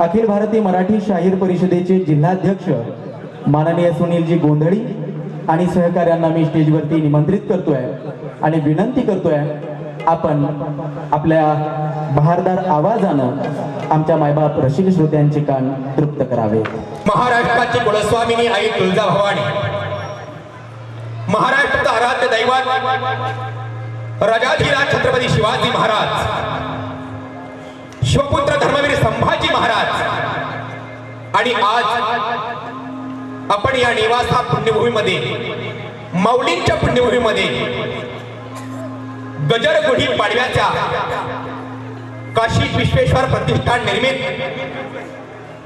अखिल भारतीय मराठी शाहीर परिषदेचे जिल्हाध्यक्ष माननीय सुनीलजी गोंधळी आणि सहकाऱ्यांना मी स्टेजवरती निमंत्रित करतोय आणि विनंती करतोय आपण आपल्या बहारदार आवाजानं आमच्या मायबाप रसिक श्रोत्यांचे कान तृप्त करावे. महाराष्ट्राची कुलस्वामिनी आई तुळजाभवानी महाराष्ट्राचं आराध्य दैवत. राजाधिराज छत्रपती शिवाजी महाराज. शिवपुत्र धर्मवीर संभाजी महाराज. आणि आज आपण या निवासा पुण्यभूमीमध्ये माऊलींच्या पुण्यभूमीमध्ये गजर गुढी पाडव्याच्या काशी विश्वेश्वर प्रतिष्ठान निर्मित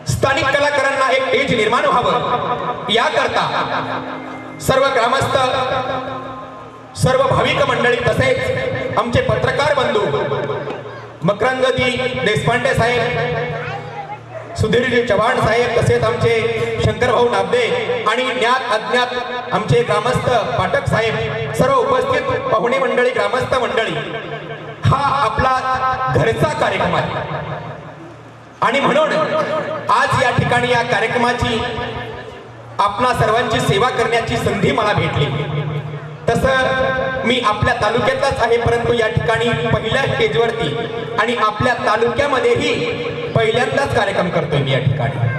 स्थानिक कलाकारांना एक तेज निर्माण व्हावं याकरता सर्व ग्रामस्थ सर्व भाविक मंडळी तसेच आमचे पत्रकार बंधू मकरंगजी देशपांडे साहेब सुधीरजी चव्हाण साहेब तसेच आमचे शंकरभाऊ नाबदे आणि ज्ञात अज्ञात आमचे ग्रामस्थ पाठक साहेब सर्व उपस्थित पाहुणे मंडळी ग्रामस्थ मंडळी हा आपला घरचा कार्यक्रम आहे. आणि म्हणून आज या ठिकाणी या कार्यक्रमाची आपणा सर्वांची सेवा करण्याची संधी मला भेटली. तसं मी आपल्या तालुक्यातलाच आहे परंतु या ठिकाणी पहिल्या स्टेजवरती आणि आपल्या तालुक्यामध्येही पहिल्यांदाच कार्यक्रम करतोय मी या ठिकाणी.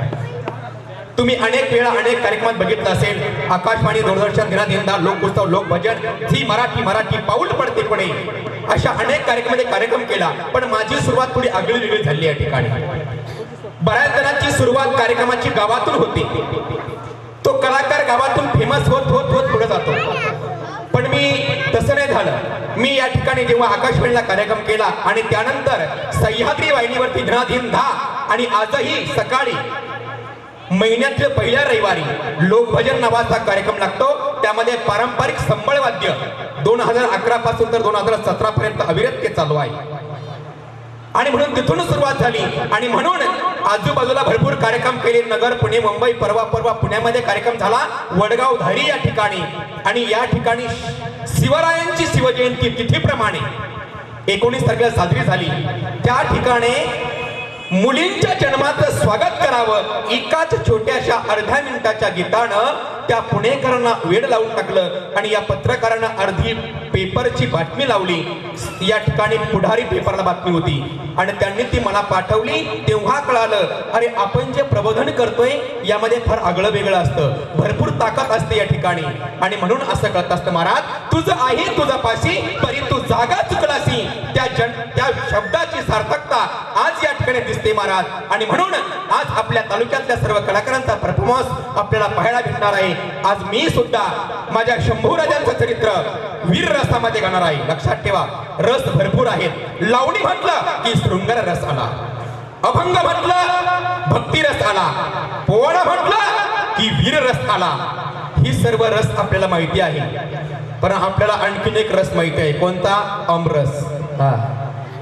तुम्ही अनेक वेळा अनेक कार्यक्रमात बघितलं असेल आकाशवाणी दूरदर्शन दिनादिनदा लोकोत्सव लोकभजन ही मराठी मराठी पाऊल पडते पुणे अशा अनेक कार्यक्रमामध्ये कार्यक्रम केला पण माझी सुरुवात थोडी आगळी वेगळी झाली या ठिकाणी. बऱ्याच जणांची सुरुवात कार्यक्रमाची गावातून होती. तो कलाकार गावातून फेमस होत होत होत पुढे जातो. पण मी तसं नाही झालं. मी या ठिकाणी जेव्हा आकाशवाणीला कार्यक्रम केला आणि त्यानंतर सह्याद्री वाहिनीवरती धनाधीन धा आणि आजही सकाळी महिन्यातल्या पहिल्या रविवारी लोकभजन नावाचा कार्यक्रम लागतो. त्यामध्ये पारंपरिक संबळ वाद्य दोन हजार अकरा पासून तर दोन हजार सतरा पर्यंत अविरत चालू आहे. आणि म्हणून तिथून सुरुवात झाली. आणि म्हणून आजूबाजूला भरपूर कार्यक्रम केले. नगर पुणे मुंबई परवा परवा पुण्यामध्ये कार्यक्रम झाला. वडगाव धारी या ठिकाणी. आणि या ठिकाणी शिवरायांची शिवजयंती तिथीप्रमाणे एकोणीस तारखेला साजरी झाली. त्या ठिकाणी मुलींच्या जन्माचं स्वागत करावं. एकाच छोट्याशा अर्ध्या मिनिटाच्या गीतानं त्या पुणेकरांना वेळ लावून टाकलं आणि या पत्रकारांना अर्धी पेपरची बातमी लावली. या ठिकाणी पुढारी पेपरला बातमी होती. आणि त्यांनी ती मला पाठवली तेव्हा कळालं अरे आपण जे प्रबोधन करतोय यामध्ये फार आगळं वेगळं असतं. भरपूर ताकद असते या ठिकाणी. आणि म्हणून असं कळत असतं महाराज तुझं आहे तुझा पाशी परी तू जागा चुकलासी. त्या जन त्या शब्दाची सार्थक ते महाराज. आणि म्हणून आज आपल्या तालुक्यातल्या सर्व कलाकारांचा परफॉर्मन्स आपल्याला पाहायला भेटणार आहे. आज मी सुद्धा माझ्या शंभू राजांचं चरित्र वीर रसामध्ये गाणार आहे. लक्षात ठेवा रस भरपूर आहेत. लावणी म्हटलं की शृंगार रस आला. अभंग म्हटलं भक्ती रस आला. पोवाडा म्हटलं की वीर रस आला. ही सर्व रस आपल्याला माहिती आहे. पण आपल्याला आणखीन एक रस माहिती आहे. कोणता? अमरस. हा.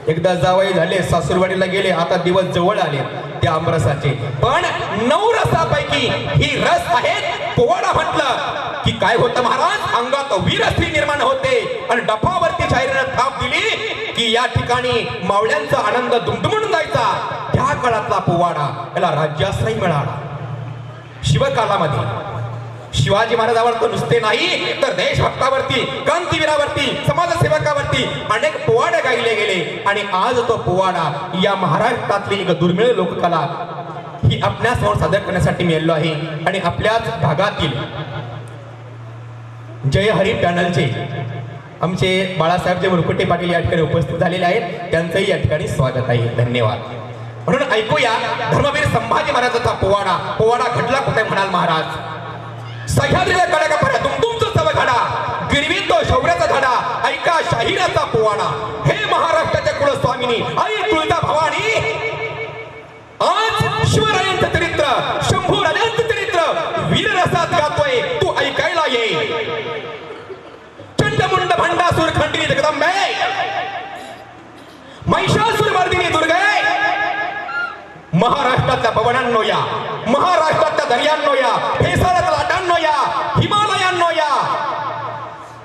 एकदा जावई झाले सासूरवाडीला गेले आता दिवस जवळ आले त्या आमरसाचे. पण नऊ रसापैकी ही रस आहेत पोवाडा म्हटलं की काय होतं महाराज? अंगात वीरस्त्री निर्माण होते. आणि डफावरती शाहिरीनं थाप दिली की या ठिकाणी मावळ्यांचा आनंद दुमदुमून जायचा. त्या काळातला पोवाडा याला राज्याश्रय मिळाला. शिवकालामध्ये शिवाजी महाराजावर तर नुसते नाही तर देशभक्तावरती क्रांतीवीरावरती समाजसेवकावरती अनेक पोवाडे गायले गेले. आणि आज तो पोवाडा या महाराष्ट्रातली एक दुर्मिळ लोककला ही आपल्यासमोर सादर करण्यासाठी मी आहे. आणि आपल्याच भागातील जय हरी पॅनलचे आमचे बाळासाहेब जे मुरकुटे पाटील या ठिकाणी उपस्थित झालेले आहेत. त्यांचंही या ठिकाणी स्वागत आहे. धन्यवाद. म्हणून ऐकूया धर्मवीर संभाजी महाराजांचा पोवाडा. पोवाडा घडला कुठे म्हणाल महाराज? सह्याद्रीला कडा का फरा तुमचं सव घडा गिरवीत तो शौर्याचा धडा ऐका शाहिराचा पोवाडा. हे महाराष्ट्राच्या कुलस्वामिनी आई तुळजा भवानी. आज शिवरायांचं चरित्र शंभू राजांचं चरित्र वीररसात गातोय तू ऐकायला ये. चंडमुंड भंडासूर खंडिनी जगदंबे. महिषासूर मर्दिनी दुर्गे. महाराष्ट्रातल्या भवनांनो या महाराष्ट्रातल्या दर्यांनो या फेसाळ्यातल्या लाटांनो या हिमालयांनो या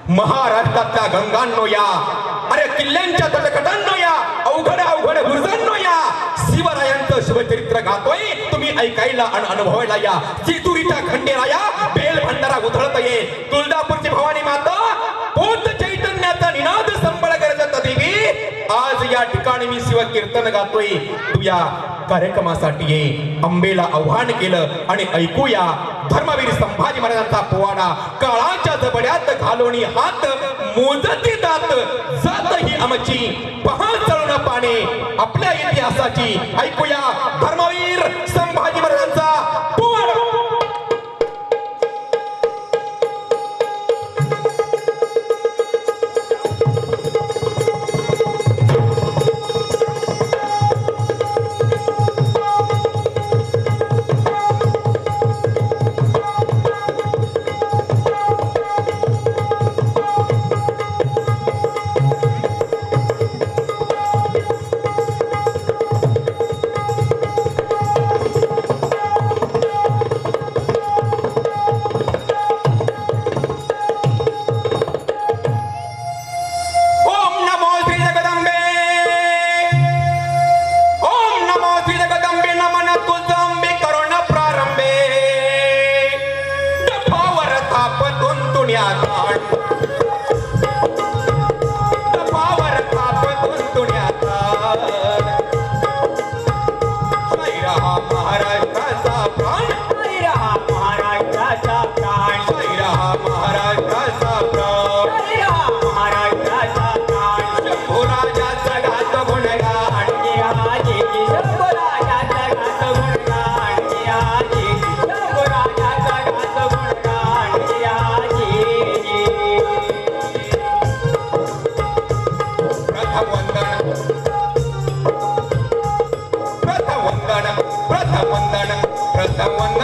महाराष्ट्रातल्या गंगांनो या अरे किल्ल्यांच्या तटकटांनो या अवघड अवघड गुर्जांनो या शिवरायांचं शिवचरित्र गातोय तुम्ही ऐकायला आणि अनुभवायला या. चितुरीच्या खंडेला या बेल भंडारा उधळत ये तुळजापूरची भवानी माता पोत चैतन्याचा निनाद संबळ गरजत देवी आज या ठिकाणी मी शिव कीर्तन गातोय. तू या कार्यक्रमासाठी ये. अंबेला आव्हान केलं आणि ऐकूया. धर्मवीर संभाजी महाराजांचा पोवाडा काळाच्या जबड्यात घालोणी हात मोजती दात जात ही आमची. पहा चळण पाने आपल्या इतिहासाची. ऐकूया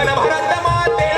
मन भरत माते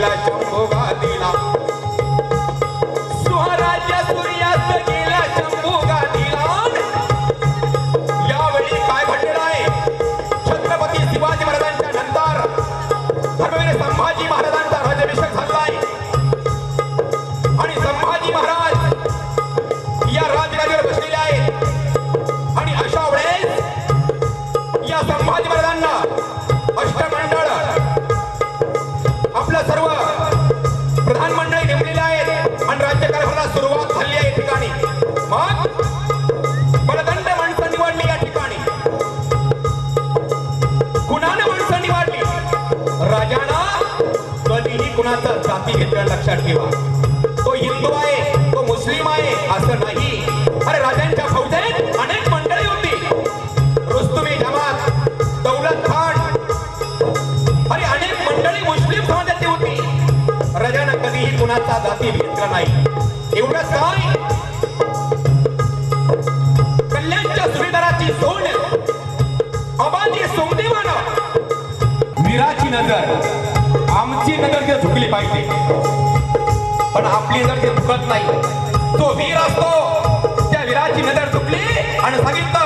चंबोबा कुणाचा लक्षात ठेवा. तो हिंदू आहे तो मुस्लिम आहे असं नाही. अरे राजांच्या फौजेत अनेक मंडळी होती. रुस्तुमी जमात दौलत खान. अरे अनेक मंडळी मुस्लिम समाजाची होती. राजानं कधीही कुणाचा जाती भेद नाही. एवढंच काय? कल्याणच्या सुभेदाराची सोड. अबाजी सोमदेवानं वीराची नजर. आमची नजर ते झुकली पाहिजे. पण आपली नजर ते झुकत नाही. तो वीर असतो. त्या वीराची नजर झुकली आणि सांगितलं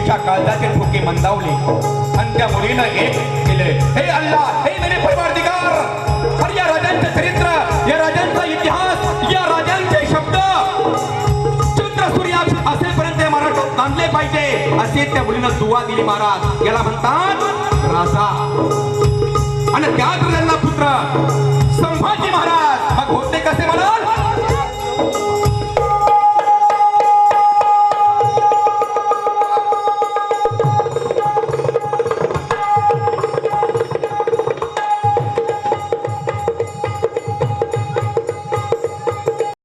मुलीच्या काळजाचे ठोके मंदावले. आणि त्या मुलीनं एक केले. हे अल्ला हे मेरे परवारदिगार. अरे या राजांचे चरित्र या राजांचा इतिहास या राजांचे शब्द. चंद्र सूर्या असेपर्यंत महाराष्ट्रात नांदले पाहिजे. असे त्या मुलीनं दुवा दिली महाराज. याला म्हणतात राजा. आणि त्याच राजांना पुत्र संभाजी महाराज.